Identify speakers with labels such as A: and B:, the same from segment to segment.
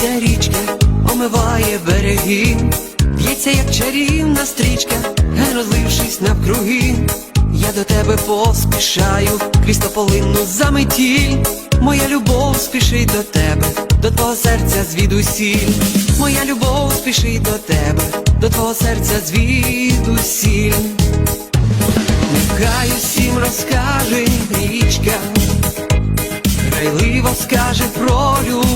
A: Ця річка омиває береги, б'ється, як чарівна стрічка, розлившись навкруги. Я до тебе поспішаю, крізь тополинну заметіль. Моя любов спішить до тебе, до твого серця звідусіль. Моя любов спішить до тебе, до твого серця звідусіль. Нехай усім розкаже річка, грайливо скаже про любов,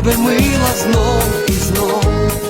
A: тебе мила знов і знов